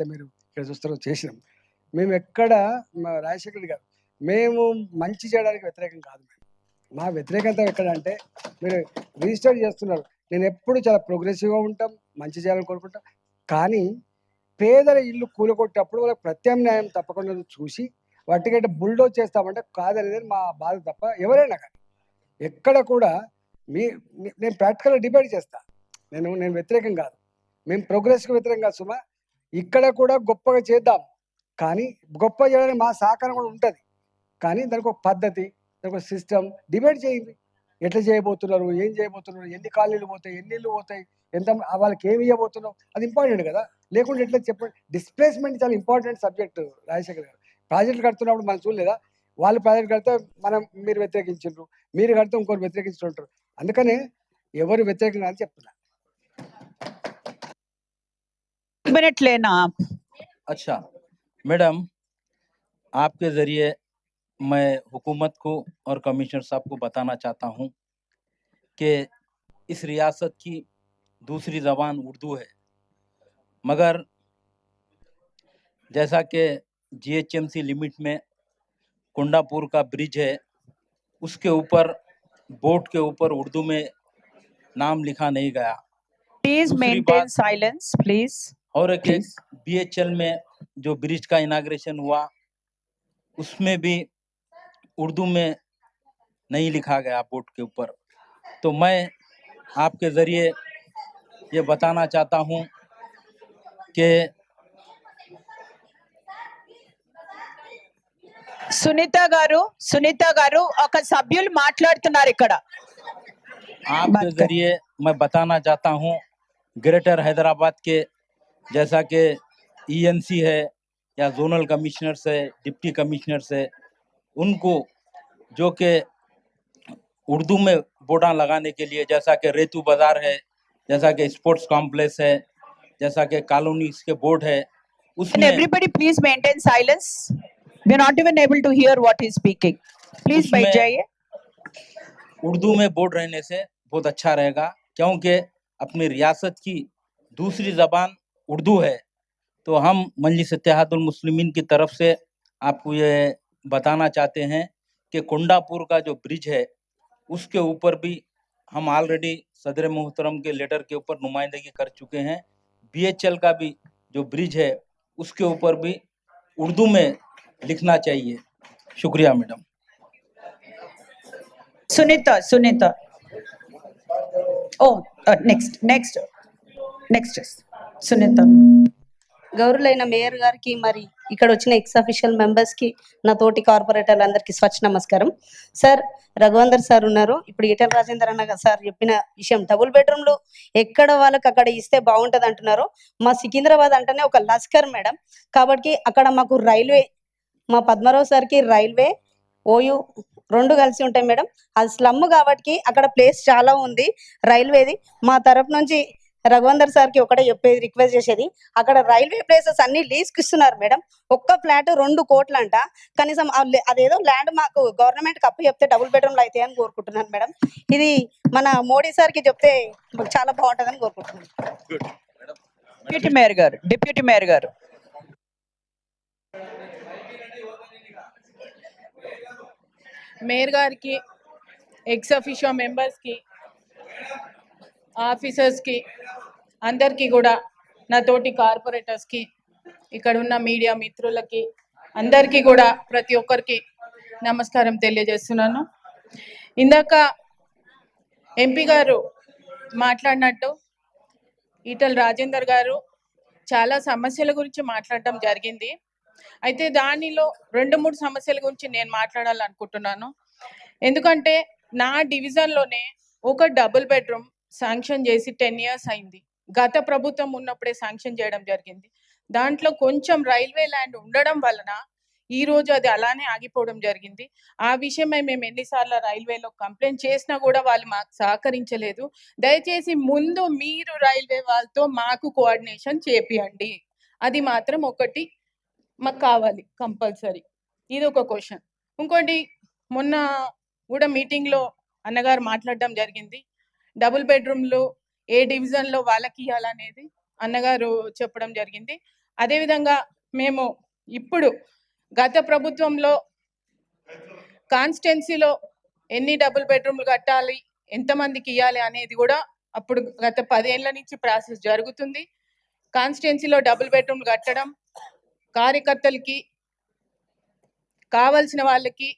ఏదైతే మీరు ఇక్కడ చూస్తారో చేసినాం. మేము ఎక్కడ మా రాజశేఖర గారు మేము మంచి చేయడానికి వ్యతిరేకం కాదు మేము మా వ్యతిరేకత ఎక్కడ అంటే మీరు రిజిస్టర్ చేస్తున్నారు. నేను ఎప్పుడు చాలా ప్రోగ్రెసివ్గా ఉంటాం మంచి చేయాలని కోరుకుంటాం. కానీ పేదల ఇల్లు కూలగొట్టేటప్పుడు వాళ్ళకి ప్రత్యామ్నాయం తప్పకుండా చూసి వాటికంటే బుల్డోజ్ చేస్తామంటే కాదనేది మా బాధ తప్ప ఎవరైనా కానీ. ఎక్కడ కూడా మీ నేను ప్రాక్టికల్గా డిబేట్ చేస్తా. నేను నేను వ్యతిరేకం కాదు. మేము ప్రోగ్రెస్కి వ్యతిరేకం కాదు సుమా. ఇక్కడ కూడా గొప్పగా చేద్దాం. కానీ గొప్ప చేయడానికి మా సహకారం కూడా ఉంటుంది. కానీ దానికి ఒక పద్ధతి దానికి ఒక సిస్టమ్ డిబేట్ చేయండి. ఎట్లా చేయబోతున్నారు ఏం చేయబోతున్నారు ఎన్ని కాలనీలు పోతాయి ఎన్ని ఇళ్ళు పోతాయి ఎంత వాళ్ళకి ఏమి ఇవ్వబోతున్నాం అది ఇంపార్టెంట్ కదా. లేకుంటే ఎట్లా చెప్పండి డిస్ప్లేస్మెంట్ చాలా ఇంపార్టెంట్ సబ్జెక్ట్ రాజశేఖర్ గారు. ప్రాజెక్టులు కడుతున్నప్పుడు మనం చూడలేదా? వాళ్ళు ప్రాజెక్ట్ కడితే మనం మీరు వ్యతిరేకించారు మీరు కడితే ఇంకోరు వ్యతిరేకించుంటారు. అందుకనే ఎవరు వ్యతిరేకంగా అని చెప్తున్నా. मिनट लेना आप। अच्छा मैडम आपके ज़रिए मैं हुकूमत को और कमिश्नर साहब को बताना चाहता हूँ कि इस रियासत की दूसरी ज़बान उर्दू है। मगर जैसा कि जीएचएमसी लिमिट में कुंडापुर का ब्रिज है उसके ऊपर बोट के ऊपर उर्दू में नाम लिखा नहीं गया। प्लीज़ मेंटेन साइलेंस प्लीज़ और एक Please. बीएचएल में जो ब्रिज का इनाग्रेशन हुआ उसमें भी उर्दू में नहीं लिखा गया बोर्ड के ऊपर तो मैं आपके ज़रिए ये बताना चाहता हूँ कि సునీత గారు సునీత గారు ఒక సభ్యులు మాట్లాడుతున్నారు ఇక్కడ आपके बात कर- ज़रिए मैं बताना चाहता हूँ ग्रेटर हैदराबाद के जैसा कि ईएनसी है या जोनल कमिश्नर्स है डिप्टी कमिश्नर्स है उनको जो कि उर्दू में बोर्डा लगाने के लिए जैसा कि रेतु बाज़ार है जैसा कि स्पोर्ट्स कॉम्प्लेक्स है जैसा कि कॉलोनीज के बोर्ड है उसमें everybody please maintain silence. We are not even able to hear what he's speaking. Please बैठ जाइए उर्दू में बोर्ड रहने से बहुत अच्छा रहेगा क्योंकि अपनी रियासत की दूसरी ज़बान उर्दू है तो हम मजलिस मुस्लिमीन की तरफ़ से आपको ये बताना चाहते हैं कि कुंडापुर का जो ब्रिज है, उसके ऊपर भी हम ऑलरेडी सदर मोहतरम के लेटर के ऊपर नुमाइंदगी कर चुके हैं। बीएचएल का भी जो ब्रिज है, उसके ऊपर भी उर्दू में लिखना चाहिए। शुक्रिया madam. Sunita Sunita. Oh next next next Sunitha గౌరులైన mayor గారికి మరి ఇక్కడ వచ్చిన ఎక్స్ అఫీషియల్ మెంబర్స్కి నా తోటి కార్పొరేటర్లు అందరికీ స్వచ్ఛ నమస్కారం. సార్ రఘువందర్ సార్ ఉన్నారు. ఇప్పుడు ఈటల రాజేందర్ అన్న సార్ చెప్పిన విషయం డబుల్ బెడ్రూమ్లు ఎక్కడ వాళ్ళకి అక్కడ ఇస్తే బాగుంటది అంటున్నారు. మా సికింద్రాబాద్ అంటేనే ఒక లస్కర్ మేడం. కాబట్టి అక్కడ మాకు రైల్వే మా పద్మారావు సార్కి రైల్వే ఓయూ రెండు కలిసి ఉంటాయి మేడం. అది స్లమ్ కాబట్టి అక్కడ ప్లేస్ చాలా ఉంది రైల్వేది. మా తరపు నుంచి రఘువందర్ సార్కి ఒకటే చెప్పేది రిక్వెస్ట్ చేసేది. అక్కడ రైల్వే ప్లేసెస్ అన్ని లీజ్కి ఇస్తున్నారు మేడం. ఒక్క ఫ్లాట్ రెండు కోట్లు అంట కనీసం అదేదో ల్యాండ్ మాకు గవర్నమెంట్ అప్పు చెప్తే డబుల్ బెడ్రూమ్లు అయితే అని కోరుకుంటున్నాను మేడం. ఇది మన మోడీ సార్కి చెప్తే చాలా బాగుంటుందని కోరుకుంటున్నాను. డిప్యూటీ మేయర్ గారు డిప్యూటీ మేయర్ గారు. మేయర్ గారికి ఎక్స్ అఫీషియో మెంబర్స్కి ఆఫీసర్స్కి అందరికీ కూడా నా తోటి కార్పొరేటర్స్కి ఇక్కడ ఉన్న మీడియా మిత్రులకి అందరికీ కూడా ప్రతి ఒక్కరికి నమస్కారం తెలియజేస్తున్నాను. ఇందాక ఎంపీ గారు మాట్లాడినట్టు ఈటల రాజేందర్ గారు చాలా సమస్యల గురించి మాట్లాడటం జరిగింది. అయితే దానిలో రెండు మూడు సమస్యల గురించి నేను మాట్లాడాలనుకుంటున్నాను. ఎందుకంటే నా డివిజన్లోనే ఒక డబుల్ బెడ్రూమ్ శాంక్షన్ చేసి టెన్ ఇయర్స్ అయింది. గత ప్రభుత్వం ఉన్నప్పుడే శాంక్షన్ చేయడం జరిగింది. దాంట్లో కొంచెం రైల్వే ల్యాండ్ ఉండడం వలన ఈ రోజు అది అలానే ఆగిపోవడం జరిగింది. ఆ విషయమై మేము ఎన్నిసార్లు రైల్వేలో కంప్లైంట్ చేసినా కూడా వాళ్ళు మాకు సహకరించలేదు. దయచేసి ముందు మీరు రైల్వే వాళ్ళతో మాకు కోఆర్డినేషన్ చేపియండి. అది మాత్రం ఒకటి మాకు కావాలి కంపల్సరీ. ఇది ఒక క్వశ్చన్. ఇంకోటి మొన్న కూడా మీటింగ్లో అన్నగారు మాట్లాడడం జరిగింది. డబుల్ బెడ్రూమ్లు ఏ డివిజన్లో వాళ్ళకి ఇవ్వాలనేది అన్నగారు చెప్పడం జరిగింది. అదేవిధంగా మేము ఇప్పుడు గత ప్రభుత్వంలో కాన్స్టెన్సీలో ఎన్ని డబుల్ బెడ్రూమ్లు కట్టాలి ఎంతమందికి ఇవ్వాలి అనేది కూడా అప్పుడు గత పదేళ్ళ నుంచి ప్రాసెస్ జరుగుతుంది. కాన్స్టిట్యున్సీలో డబుల్ బెడ్రూమ్లు కట్టడం కార్యకర్తలకి కావలసిన వాళ్ళకి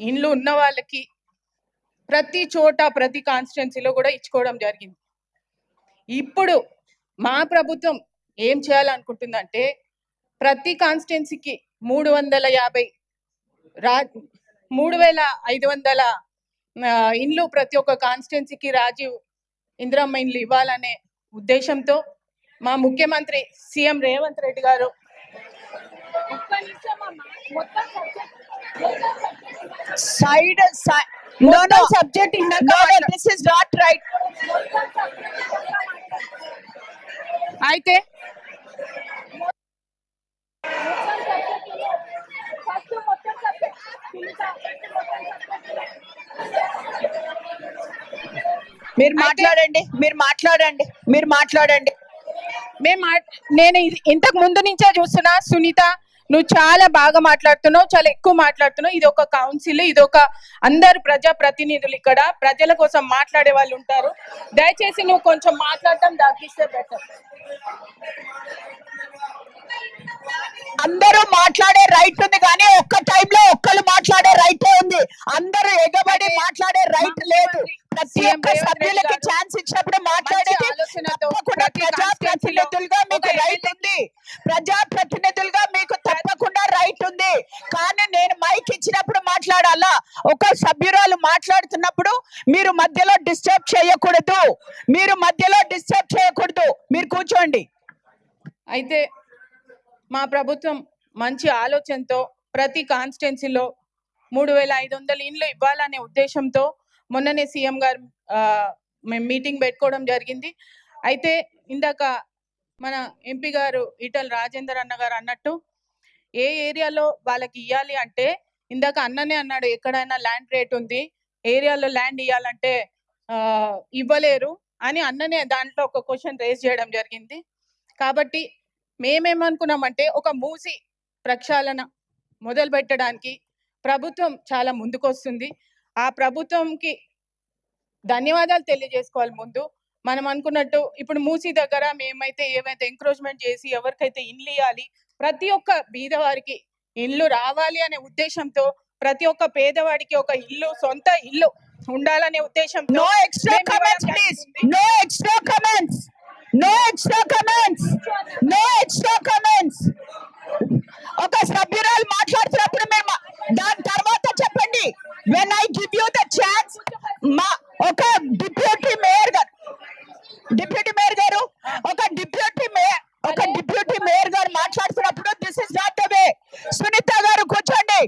ఇండ్లు ఉన్న వాళ్ళకి ప్రతి చోట ప్రతి కాన్స్టిట్యున్సీలో కూడా ఇచ్చుకోవడం జరిగింది. ఇప్పుడు మా ప్రభుత్వం ఏం చేయాలనుకుంటుందంటే ప్రతి కాన్స్టిట్యున్సీకి మూడు వందల యాభై రా మూడు వేల ఐదు వందల ఇండ్లు ప్రతి ఒక్క కాన్స్టిట్యున్సీకి రాజీవ్ ఇందిరమ్మ ఇండ్లు ఇవ్వాలనే ఉద్దేశంతో మా ముఖ్యమంత్రి సీఎం రేవంత్ రెడ్డి గారు Side, side, no, no, subject ఇందాక no, no, మాట్లా- this is not right. అయితే మీరు మాట్లాడండి మీరు మాట్లాడండి మీరు మాట్లాడండి. మేము నేను ఇంతకు ముందు నుంచే చూస్తున్నా సునీత. నువ్వు చాలా బాగా మాట్లాడుతున్నావు చాలా ఎక్కువ మాట్లాడుతున్నావు. ఇది ఒక కౌన్సిల్ ఇది ఒక అందరు ప్రజా ప్రతినిధులు ఇక్కడ ప్రజల కోసం మాట్లాడే వాళ్ళు ఉంటారు. దయచేసి నువ్వు కొంచెం మాట్లాడటం తగ్గిస్తే బెటర్ అందరూ మాట్లాడే రైట్ ఉంది కానీ ఒక్క టైంలో ఒక్కరు మాట్లాడే రైట్ ఉంది. అందరూ ఎగబడి మాట్లాడే రైట్ లేదు. ప్రతి ఒక్క సభ్యులకి ఛాన్స్ ఇచ్చినప్పుడు మాట్లాడేది ఆలోచనతో తప్పకుండా ప్రతి ప్రజా constituency లో ప్రతినిధులుగా మీకు రైట్ ఉంది. ప్రజా ప్రతినిధులుగా మీకు రైట్ ఉంది కానీ నేను మైక్ ఇచ్చినప్పుడు మాట్లాడాలా? ఒక సభ్యురాలు మాట్లాడుతున్నప్పుడు మీరు మధ్యలో డిస్టర్బ్ చేయకూడదు. మీరు మధ్యలో డిస్టర్బ్ చేయకూడదు. మీరు కూర్చోండి. అయితే మా ప్రభుత్వం మంచి ఆలోచనతో ప్రతి కాన్స్టిట్యున్సీలో మూడు వేల ఐదు వందల ఇండ్లు ఇవ్వాలనే ఉద్దేశంతో మొన్ననే సీఎం గారు మేము మీటింగ్ పెట్టుకోవడం జరిగింది. అయితే ఇందాక మన ఎంపీ గారు ఈటల్ రాజేందర్ అన్న గారు అన్నట్టు ఏ ఏరియాలో వాళ్ళకి ఇవ్వాలి అంటే ఇందాక అన్ననే అన్నాడు ఎక్కడైనా ల్యాండ్ రేట్ ఉంది ఏరియాలో ల్యాండ్ ఇవ్వాలంటే ఆ, ఇవ్వలేరు అని అన్ననే దాంట్లో ఒక క్వశ్చన్ రేజ్ చేయడం జరిగింది. కాబట్టి మేమేమనుకున్నామంటే ఒక మూసి ప్రక్షాళన మొదలు పెట్టడానికి ప్రభుత్వం చాలా ముందుకొస్తుంది. ఆ ప్రభుత్వంకి ధన్యవాదాలు తెలియజేసుకోవాలి ముందు. మనం అనుకున్నట్టు ఇప్పుడు మూసి దగ్గర మేమైతే ఏమైతే ఎంక్రోచ్మెంట్ చేసి ఎవరికైతే ఇండ్లు ఇవ్వాలి ప్రతి ఒక్క బీదవారికి ఇల్లు రావాలి అనే ఉద్దేశంతో ప్రతి ఒక్క పేదవాడికి ఒక ఇల్లు సొంత ఇల్లు ఉండాలనే మేము comments, ఇవ్వడం please. జరిగింది. No extra comments. No extra comments. No extra comments. ఒక సభ్యురాలు మాట్లాడుతున్నప్పుడు మేము దాని తర్వాత చెప్పండి when I give you the chance మా ఒక డిప్యూటీ మేయర్ గారు డిప్యూటీ మేయర్ గారు ఒక డిప్యూటీ మేయర్ ఒక డిప్యూటీ మేయర్ గారు మాట్లాడుతున్నప్పుడు this is not the way Sunitha గారు కూర్చోండి.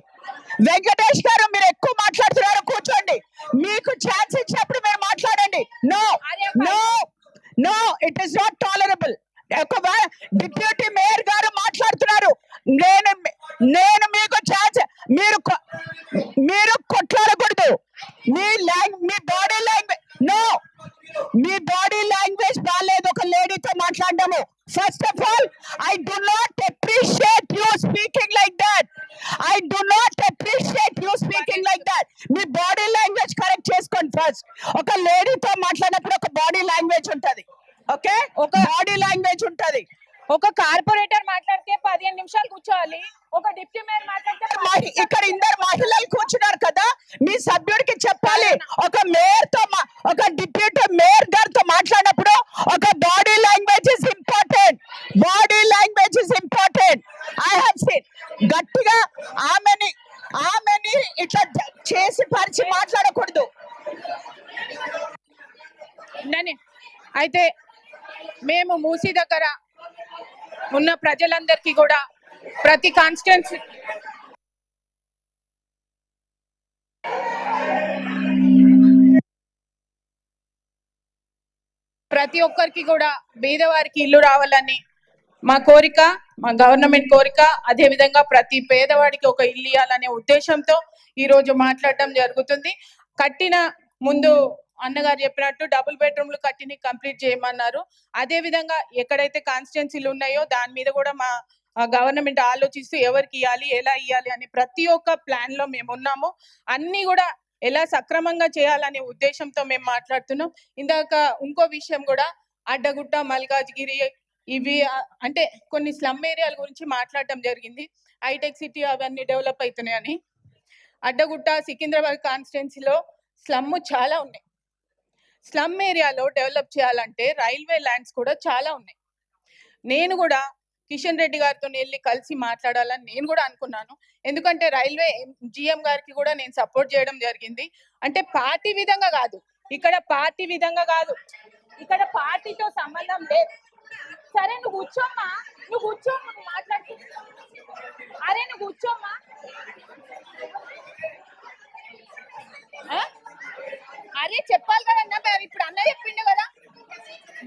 వెంకటేష్ గారు మీరు ఎక్కువ మాట్లాడుతున్నారు కూర్చోండి. మీకు ఛాన్స్ ఇచ్చినప్పుడు మీరు మాట్లాడండి. No no no it is not tolerable ఒక డిప్యూటీ మేయర్ గారు మాట్లాడుతున్నారు నేను నేను మీకు ఛాన్స్ మీరు మీరు కొట్లాడకూడదు. మీ లాంగ్ మీ బాడీ లాంగ్వేజ్ నో మీ బాడీ లాంగ్వేజ్ బాగాలేదు ఒక లేడీతో మాట్లాడము first of all I do not appreciate you speaking like that I do not appreciate you speaking like that me body language correct చేసుకోండి ఫస్ట్ ఒక లేడీతో మాట్లాడినప్పుడు ఒక బాడీ లాంగ్వేజ్ ఉంటది. ఓకే ఒక బాడీ లాంగ్వేజ్ ఉంటది. ఒక కార్పొరేటర్ మాట్లాడితే పదిహేను నిమిషాలు కూర్చోవాలి. ఒక డిప్యూటీ మేయర్ మాట్లాడితే ఇక్కడ ఇద్దరు మహిళలు కూర్చున్నారు కదా మీ సభ్యుడికి చెప్పాలి. ఒక మేయర్తో ఒక డిప్యూటీ మేయర్ గారితో మాట్లాడినప్పుడు ఒక body language is important. Body language is important. I have seen. గట్టిగా ఆమెని ఆమెని ఇట్లా చేసి పరిచి మాట్లాడకూడదు. అయితే మేము మూసీ దగ్గర ఉన్న ప్రజలందరికీ కూడా ప్రతి కాన్స్టిట్యున్సీ ప్రతి ఒక్కరికి కూడా బీదవారికి ఇల్లు రావాలని మా కోరిక మా గవర్నమెంట్ కోరిక అదే విధంగా ప్రతి పేదవాడికి ఒక ఇల్లు ఇవ్వాలనే ఉద్దేశంతో ఈ రోజు మాట్లాడటం జరుగుతుంది. కట్టిన ముందు అన్నగారు చెప్పినట్టు డబుల్ బెడ్రూమ్లు కట్టిని కంప్లీట్ చేయమన్నారు. అదే విధంగా ఎక్కడైతే కాన్స్టిట్యున్సీలు ఉన్నాయో దాని మీద కూడా మా గవర్నమెంట్ ఆలోచిస్తూ ఎవరికి ఇవ్వాలి ఎలా ఇవ్వాలి అని ప్రతి ఒక్క ప్లాన్లో మేము ఉన్నాము. అన్ని కూడా ఎలా సక్రమంగా చేయాలనే ఉద్దేశంతో మేము మాట్లాడుతున్నాం. ఇందాక ఇంకో విషయం కూడా అడ్డగుట్ట మల్కాజ్గిరి ఇవి అంటే కొన్ని స్లమ్ ఏరియాల గురించి మాట్లాడటం జరిగింది. హైటెక్ సిటీ అవన్నీ డెవలప్ అవుతున్నాయని అడ్డగుట్ట సికింద్రాబాద్ కాన్స్టిట్యున్సీలో స్లమ్ చాలా ఉన్నాయి. స్లమ్ ఏరియాలో డెవలప్ చేయాలంటే రైల్వే ల్యాండ్స్ కూడా చాలా ఉన్నాయి. నేను కూడా కిషన్ రెడ్డి గారితో వెళ్ళి కలిసి మాట్లాడాలని నేను కూడా అనుకున్నాను. ఎందుకంటే రైల్వే జిఎం గారికి కూడా నేను సపోర్ట్ చేయడం జరిగింది. అంటే పార్టీ విధంగా కాదు. ఇక్కడ పార్టీ విధంగా కాదు. ఇక్కడ పార్టీతో సంబంధం లేదు. సరే నువ్వు కూర్చోమ్మా. నువ్వు కూర్చోమ్మా నువ్వు అరే నువ్వు కూర్చోమ్మా ఆ? అరే చెప్పాలి కదా అన్న మరి ఇప్పుడు అన్న చెప్పిండు కదా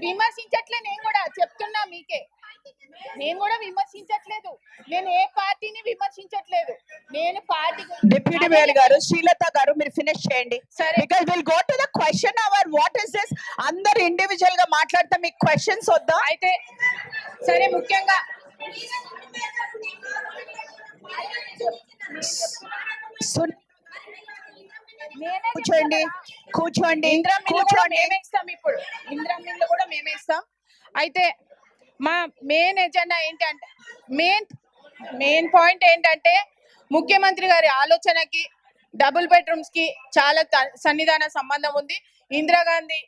విమర్శించట్లే నేను కూడా చెప్తున్నా మీకే. నేను కూడా విమర్శించట్లేదు. నేను ఏ పార్టీని విమర్శించట్లేదు. నేను పార్టీ డిప్యూటీ మేయర్ గారు శ్రీలత గారు మీరు ఫినిష్ చేయండి. సరే. Because will go to the question hour what is this అందరు ఇండివిజువల్గా మాట్లాడితే మీకు క్వశ్చన్స్ వద్దా? అయితే సరే ముఖ్యంగా కూర్చోండి. కూర్చోండి. ఇందిరా కూర్చోండి ఇప్పుడు. ఇందిరా మిల్లు కూడా మేమే ఇస్తాం అయితే మా మెయిన్ ఎజెండా ఏంటంటే మెయిన్ మెయిన్ పాయింట్ ఏంటంటే ముఖ్యమంత్రి గారి ఆలోచనకి డబుల్ బెడ్రూమ్స్కి చాలా సన్నిధాన సంబంధం ఉంది. ఇందిరాగాంధీ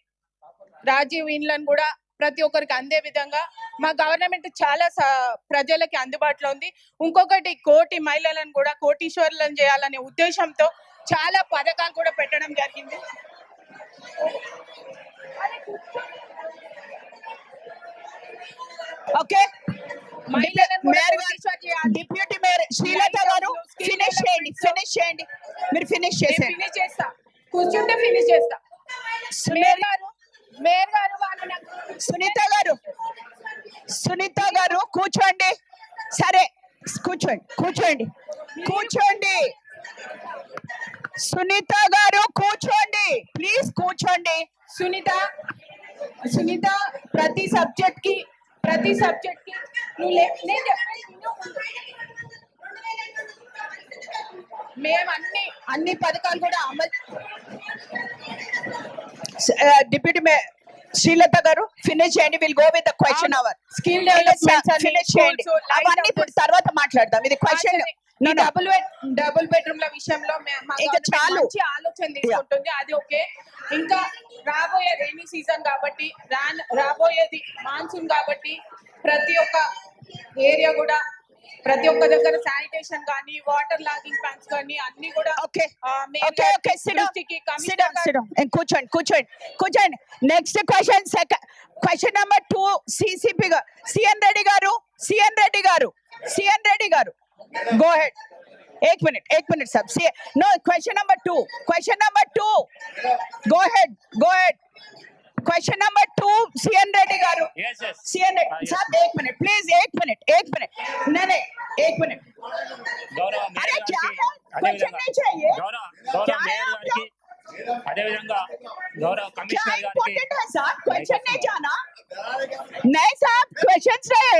రాజీవ్ ఇండ్లను కూడా ప్రతి ఒక్కరికి అందే విధంగా మా గవర్నమెంట్ చాలా ప్రజలకి అందుబాటులో ఉంది. ఇంకొకటి కోటి మహిళలను కూడా కోటీశ్వరులను చేయాలనే ఉద్దేశంతో చాలా పథకాలు కూడా పెట్టడం జరిగింది. ఓకే. డిప్యూటీ మేయర్ శ్రీలత గారు ఫినిష్ చేయండి ఫినిష్ చేయండి మీరు ఫినిష్ చేసేయండి. ఫినిష్ చేస్తా. కూర్చుంటే ఫినిష్ చేస్తా. మేయర్ గారు మేయర్ గారు వాళ్ళు నాకు సునీత గారు సునీత గారు కూర్చోండి. సరే కూర్చోండి కూర్చోండి కూర్చోండి. సునీత గారు కూర్చోండి. ప్లీజ్ కూర్చోండి. సునీత సునీత ప్రతి సబ్జెక్ట్కి ప్రతి సబ్జెక్ట్కి నువ్వు నేను. మేము అన్ని అన్ని పథకాలు కూడా అమలు డిప్యూటీ మేయర్ శ్రీలత గారు ఫినిష్ చేయండి will go with question hour skill development finish చేయండి. అవన్నీ ఇప్పుడు తర్వాత మాట్లాడదాం. ఇది question double bed double bedroom ల విషయంలో ఇక చాలు. ఆలోచన తీసుకుంటుంది. అది ఓకే. ఇంకా రాబోయే రైనీ సీజన్ కాబట్టి రాబోయేది మాన్సూన్ కాబట్టి ప్రతి ఒక్క ఏరియా కూడా ప్రతి ఒక్క దగ్గర శానిటేషన్ కానీ వాటర్ లాగింగ్ ప్లాంట్స్ కానీ అన్ని కూడా ఓకే. ఓకే కూర్చోండి కూర్చోండి కూర్చోండి. Next question second question number two CCP గారు సిఎన్ రెడ్డి గారు సిఎన్ రెడ్డి గారు సిఎన్ రెడ్డి గారు. గో హెడ్ एक मिनट एक मिनट साहब see no question number two question number two go ahead go ahead question number two CN Reddy गारू Yes, yes. CN Ah, yes. साहब एक minute please एक minute एक minute नहीं नहीं एक मिनट గౌరవ अरे మేయర్ क्या గారికి है क्वेश्चन అదేవిధంగా नहीं चाहिए గౌరవ గౌరవ क्या है మేయర్ आपका? గారికి అదేవిధంగా గౌరవ क्या కమిషనర్ గారికి इम्पोर्टेंट है साहब क्वेश्चन नहीं जाना नहीं साहब क्वेश्चन रहे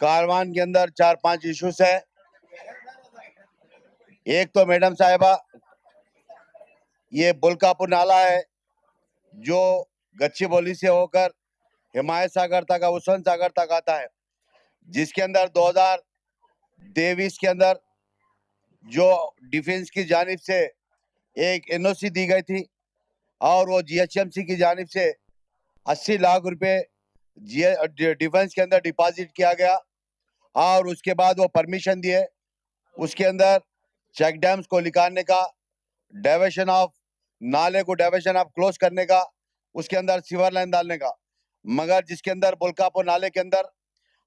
कारवान के अंदर चार पाँच इश्यूज़ है। एक तो मैडम साहिबा, ये बुलकापुर नाला है, जो गच्छी बोली से होकर हिमायत सागर तक हुसन सागर तक आता है। जिसके अंदर 2023 के अंदर जो डिफेंस की जानिब से एक एनओसी दी गई थी, और वो जीएचएमसी की जानिब से 80 लाख रुपए डिफेंस के अंदर डिपॉजिट किया गया। और उसके बाद वो परमिशन दिए। उसके अंदर चेक डैम्स को निकालने का डाइवर्शन ऑफ़ नाले को डाइवर्शन ऑफ़ क्लोज करने का, उसके अंदर सीवर लाइन डालने का। मगर जिसके अंदर बुल्कापुर नाले के अंदर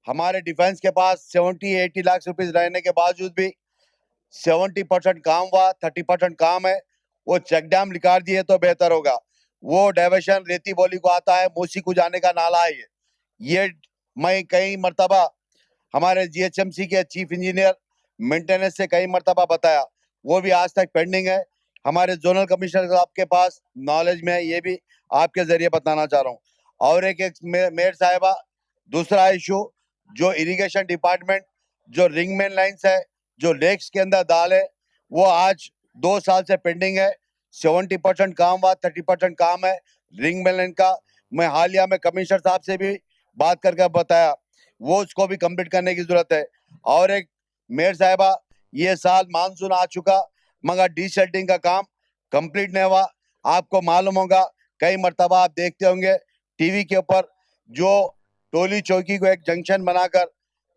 हमारे डिफेंस के पास सेवेंटी एटी लाख रुपीज़ रहने के बावजूद भी सेवेंटी परसेंट काम हुआ थर्टी परसेंट काम है। वो चेक डैम निकाल दिए तो बेहतर होगा। वो डाइवर्शन रेती बोली को आता है, मूसी को जाने का नाला है ये। ये मैं कई मरतबा हमारे जीएचएमसी के चीफ इंजीनियर मेंटेनेंस से कई मरतबा बताया। वो भी आज तक पेंडिंग है। हमारे जोनल कमिश्नर साहब के पास नॉलेज में ये भी आपके ज़रिए बताना चाह रहा हूँ। और एक एक मेयर साहिबा, दूसरा इशू जो इरिगेशन डिपार्टमेंट जो रिंग मेन लाइन्स है, जो लेक्स के अंदर दाल है, वो आज दो साल से पेंडिंग है। सेवेंटी परसेंट काम हुआ थर्टी परसेंट काम है रिंग मेन लाइन का। मैं हालिया में कमिश्नर साहब से भी बात करके बताया। वो उसको भी कंप्लीट करने की ज़रूरत है। और एक मेयर साहिबा, ये साल मानसून आ चुका, मगर डी शेल्टिंग का काम कंप्लीट नहीं हुआ। आपको मालूम होगा, कई मरतबा आप देखते होंगे, टीवी के ऊपर जो टोली चौकी को एक जंक्शन बनाकर,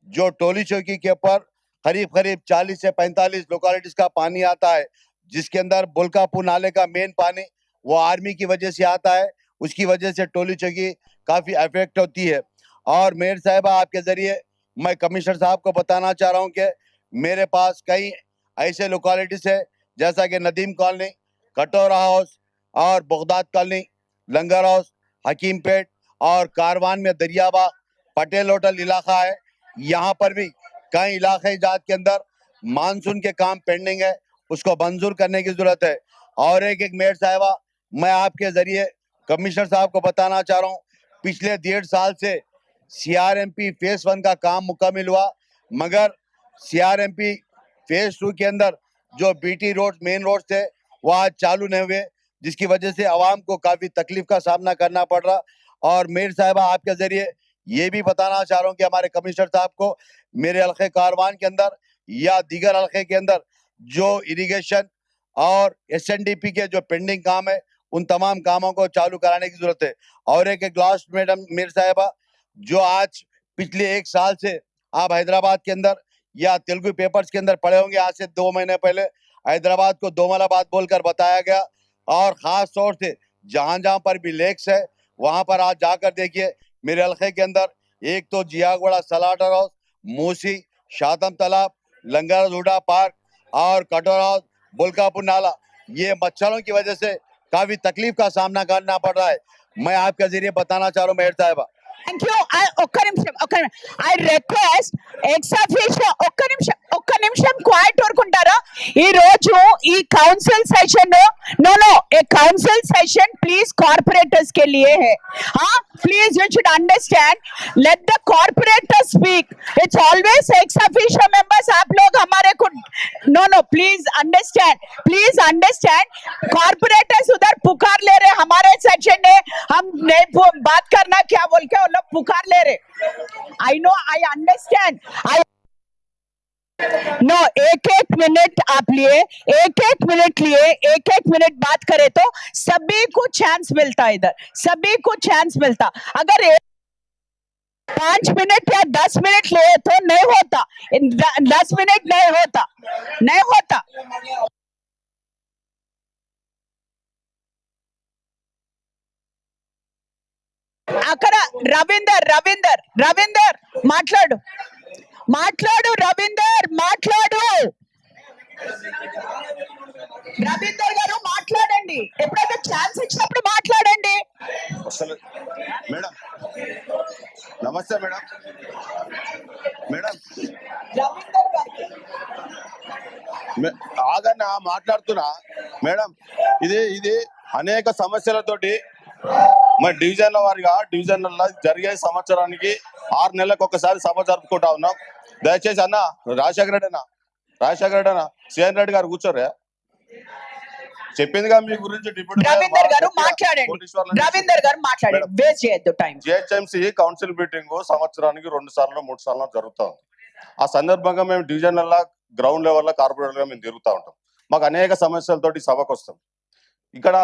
जो टोली चौकी के ऊपर करीब करीब 40 से 45 लोकेलिटीज का पानी आता है, जिसके अंदर बुल्कापुर नाले का मेन पानी, वो आर्मी की वजह से आता है। उसकी वजह से टोली चौकी काफ़ी अफेक्ट होती है। और मेयर साहिबा, आपके ज़रिए मैं कमिश्नर साहब को बताना चाह रहा हूँ कि मेरे पास कई ऐसे लोकेलिटीज है, जैसा कि नदीम कॉलोनी, कटोरा हाउस और Baghdad colony, Langar house Hakimpet और कारवान में दरियाबा पटेल होटल इलाका है। यहाँ पर भी कई इलाके जात के अंदर मानसून के काम पेंडिंग है, उसको मंजूर करने की ज़रूरत है। और एक एक मेयर साहिबा, मैं आपके ज़रिए कमिश्नर साहब को बताना चाह रहा हूँ, पिछले डेढ़ साल से सीआरएमपी फ़ेज़ वन का काम मुकम्मल हुआ, मगर सीआरएमपी फ़ेज़ टू के अंदर जो बीटी रोड मेन रोड थे, वो आज चालू नहीं हुए, जिसकी वजह से आवाम को काफ़ी तकलीफ़ का सामना करना पड़ रहा। और मेयर साहिबा, आपके ज़रिए ये भी बताना चाह रहा हूँ कि हमारे कमिश्नर साहब को मेरे हल्के कारवान के अंदर या दीगर हल्के के अंदर जो इरिगेशन और एसएनडीपी के जो पेंडिंग काम है, उन तमाम कामों को चालू कराने की ज़रूरत है। और एक लास्ट मैडम मेयर साहिबा जो आज पिछले एक साल से आप हैदराबाद के अंदर या तेलुगु पेपर्स के अंदर पढ़े होंगे, आज से दो महीने पहले हैदराबाद को दोमलाबाद बोलकर बताया गया। और खास तौर से जहाँ जहाँ पर भी लेक्स है, वहाँ पर आज जाकर देखिए, मेरे हल्के के अंदर एक तो Jiyagwada slaughter house Musi, Shatam Talab Langar Hooda park और कटोर हाउस बुल्कापुर नाला। ये मच्छरों की वजह से काफ़ी तकलीफ़ का सामना करना पड़ रहा है। मैं आपके ज़रिए बताना चाह रहा हूँ, मेहर साहिबा। థ్యాంక్ యూ ఒక్క నిమిషం ఒక్క ఐ రిక్వెస్ట్ ఎక్సాఫిషియో ఒక్క నిమిషం ఒక్క నిమిషం క్వైట్ ఊరుకుంటారా ఈ రోజు ఈ కౌన్సిల్ సెషన్ नो नो एक काउंसिल सेशन प्लीज कॉर्पोरेटर्स के लिए है हाँ please you should understand let the corporator speak it's always ex officio members आप लोग हमारे को no no please understand please understand corporators उधर पुकार ले रहे हमारे सेक्शन में हम नहीं पु- बात करना क्या बोल के वो लोग पुकार ले रहे I know I understand I know एक एक मिनट आप लिए, एक एक मिनट लिए, एक एक मिनट बात करें तो सभी को चांस मिलता इधर, सभी को चांस मिलता। अगर एक पाँच मिनट या दस मिनट ले तो नहीं होता। दस मिनट नहीं होता नहीं होता। అక్కడ రవీందర్ రవీందర్ రవీందర్ మాట్లాడు. మాట్లాడు రవీందర్ మాట్లాడు. రవీందర్ గారు మాట్లాడండి. ఎప్పుడైతే ఛాన్స్ ఇచ్చినప్పుడు మాట్లాడండి. మేడం నమస్తే మేడం. మేడం. ఆగన్న మాట్లాడుతున్నా. మేడం ఇది ఇది అనేక సమస్యలతోటి మరి డివిజన్ల వారిగా డివిజన్ల జరిగే సంవత్సరానికి ఆరు నెలలకు ఒకసారి సభ జరుపుకుంటా ఉన్నాం. దయచేసి అన్న రాజశేఖర రెడ్డి అన్న రాజశేఖర రెడ్డి అన్న సిఎన్ రెడ్డి గారు కూర్చోరే. చెప్పిందిగా మీ గురించి డిప్యూటీ గారు మాట్లాడండి. జిహెచ్ఎంసీ కౌన్సిల్ మీటింగ్ సంవత్సరానికి రెండు సార్లు మూడు సార్లు జరుగుతూ ఉంది. ఆ సందర్భంగా మేము డివిజన్ల గ్రౌండ్ లెవెల్లో కార్పొరేటర్గా మేము తిరుగుతూ ఉంటాం. మాకు అనేక సమస్యలతోటి సభకు వస్తాం ఇక్కడ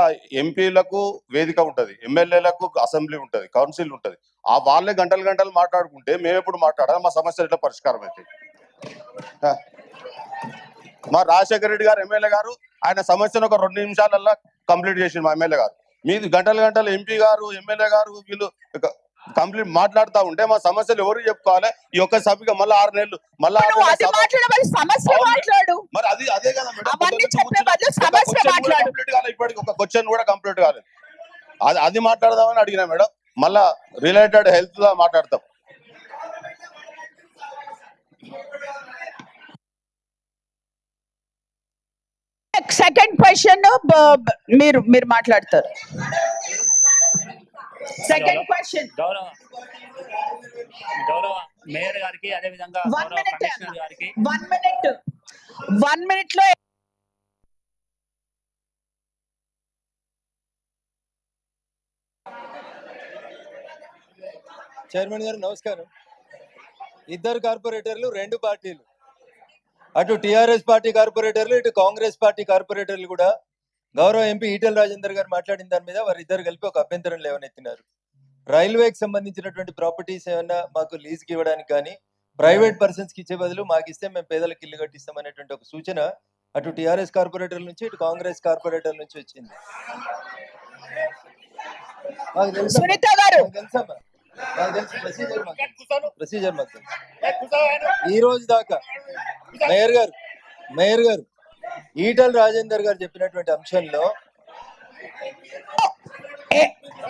ఎంపీలకు వేదిక ఉంటుంది ఎమ్మెల్యేలకు అసెంబ్లీ ఉంటుంది కౌన్సిల్ ఉంటుంది. ఆ వాళ్ళే గంటలు గంటలు మాట్లాడుకుంటే మేము ఎప్పుడు మాట్లాడాలి మా సమస్యలు ఎట్లా పరిష్కారం అవుతాయి? మా రాజశేఖర రెడ్డి గారు ఎమ్మెల్యే గారు ఆయన సమస్యను ఒక రెండు నిమిషాలల్లా కంప్లీట్ చేసింది మా ఎమ్మెల్యే గారు. మీది గంటలు గంటలు ఎంపీ గారు ఎమ్మెల్యే గారు వీళ్ళు కంప్లీట్ మాట్లాడుతూ ఉంటే మా సమస్యలు ఎవరు చెప్పుకోవాలి? ఈ ఒక్క సభ్యుగా మళ్ళీ ఆరు నెలలు మళ్ళీ అది మరి కదా మేడం. ఇప్పటికి ఒక క్వశ్చన్ కూడా కంప్లీట్ కాలేదు. అది అది మాట్లాడదామని అడిగినా మేడం. మళ్ళా రిలేటెడ్ హెల్త్లో మాట్లాడతాం. సెకండ్ క్వశ్చన్ మీరు మీరు మాట్లాడతారు. సెకండ్ క్వశ్చన్ గౌరవ గౌరవ మేయర్ గారికి అదే విధంగా వన్ గౌరవ మినిట్ కమిషనర్ గారికి. వన్ మినిట్ వన్ మినిట్లో చైర్మన్ గారు నమస్కారం. ఇద్దరు కార్పొరేటర్లు రెండు పార్టీలు. అటు టిఆర్ఎస్ పార్టీ కార్పొరేటర్లు ఇటు కాంగ్రెస్ పార్టీ కార్పొరేటర్లు కూడా గౌరవ ఎంపీ ఈటెల రాజేందర్ గారు మాట్లాడిన దాని మీద వారిద్దరు కలిపి ఒక అభ్యంతరం లేవనెత్తినారు. రైల్వేకి సంబంధించినటువంటి ప్రాపర్టీస్ ఏమన్నా మాకు లీజ్కి ఇవ్వడానికి కానీ ప్రైవేట్ పర్సన్స్కి ఇచ్చే బదులు మాకు ఇస్తే మేము పేదలకు ఇల్లు కట్టిస్తాం అనేటువంటి ఒక సూచన అటు టిఆర్ఎస్ కార్పొరేటర్ల నుంచి ఇటు కాంగ్రెస్ కార్పొరేటర్ల నుంచి వచ్చింది. ప్రొసీజర్ మాకు. ఈ రోజు దాకా మేయర్ గారు మేయర్ గారు ఈటల రాజేందర్ గారు చెప్పినటువంటి అంశంలో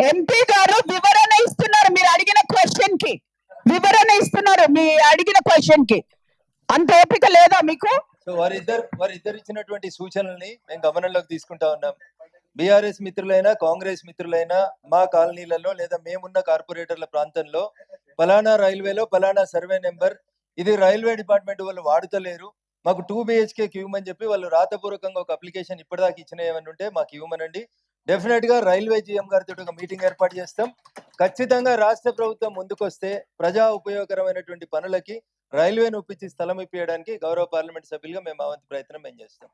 ఎంపీ గారు వివరణ ఇస్తున్నారు మీరు అడిగిన క్వశ్చన్కి వివరణ ఇస్తున్నారు మీ అడిగిన క్వశ్చన్కి అంత ఓపిక లేదా మీకు? సో వారిద్దరు వారిద్దరు ఇచ్చినటువంటి సూచనల్ని మేము గమనంలోకి తీసుకుంటా ఉన్నాం. బీఆర్ఎస్ మిత్రులైనా కాంగ్రెస్ మిత్రులైనా మా కాలనీలలో లేదా మేమున్న కార్పొరేటర్ల ప్రాంతంలో ఫలానా రైల్వేలో ఫలానా సర్వే నెంబర్ ఇది రైల్వే డిపార్ట్మెంట్ వాళ్ళు వాడుతలేరు. మాకు టూ బిహెచ్కే ఇవ్వమని చెప్పి వాళ్ళు రాతపూర్వకంగా ఒక అప్లికేషన్ ఇప్పటిదాకా ఇచ్చిన ఏమని ఉంటే మాకు ఇవ్వమనండి. డెఫినెట్గా రైల్వే జీఎం గారితో ఒక మీటింగ్ ఏర్పాటు చేస్తాం. ఖచ్చితంగా రాష్ట్ర ప్రభుత్వం ముందుకొస్తే ప్రజా ఉపయోగకరమైనటువంటి పనులకి రైల్వేను ఒప్పించి స్థలం ఇప్పించడానికి గౌరవ పార్లమెంట్ సభ్యులుగా మేము అవంతి ప్రయత్నం మేము చేస్తాం.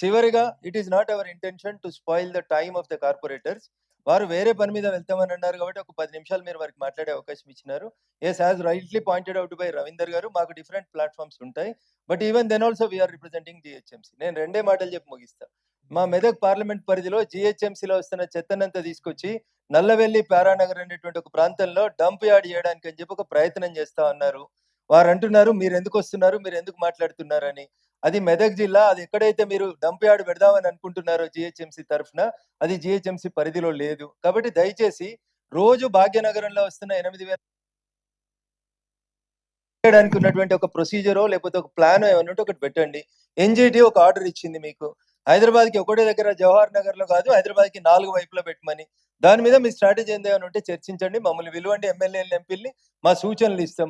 చివరిగా it is not our intention to spoil the time of the corporators వారు వేరే పని మీద వెళ్తామని అన్నారు కాబట్టి ఒక పది నిమిషాలు మీరు వారికి మాట్లాడే అవకాశం ఇచ్చినారు. Yes as rightly pointed out by Ravinder గారు మాకు డిఫరెంట్ ప్లాట్ఫామ్స్ ఉంటాయి. But even then also we are representing GHMC నేను రెండే మాటలు చెప్పి ముగిస్తా. మా మెదక్ పార్లమెంట్ పరిధిలో జిహెచ్ఎంసీలో వస్తున్న చెత్తనంతా తీసుకొచ్చి నల్లవెల్లి పారానగర్ అనేటువంటి ఒక ప్రాంతంలో డంప్ యార్డ్ చేయడానికి అని చెప్పి ఒక ప్రయత్నం చేస్తా ఉన్నారు వారు అంటున్నారు మీరు ఎందుకు వస్తున్నారు? మీరు ఎందుకు మాట్లాడుతున్నారని? అది మెదక్ జిల్లా అది ఎక్కడైతే మీరు డంప్ యార్డ్ పెడదామని అనుకుంటున్నారో జిహెచ్ఎంసీ తరఫున అది జిహెచ్ఎంసీ పరిధిలో లేదు. కాబట్టి దయచేసి రోజు భాగ్యనగరంలో వస్తున్న ఎనిమిది వేల చేయడానికి ఉన్నటువంటి ఒక ప్రొసీజరో లేకపోతే ఒక ప్లాన్ ఏమైనా ఒకటి పెట్టండి. ఎన్జిటి ఒక ఆర్డర్ ఇచ్చింది మీకు. హైదరాబాద్కి ఒకటే దగ్గర జవహర్ నగర్లో కాదు హైదరాబాద్కి నాలుగు వైపులో పెట్టమని. దాని మీద మీ స్ట్రాటజీ ఏందేమని ఉంటే చర్చించండి. మమ్మల్ని విలువండి ఎమ్మెల్యేలు ఎంపీల్ని మా సూచనలు ఇస్తాం.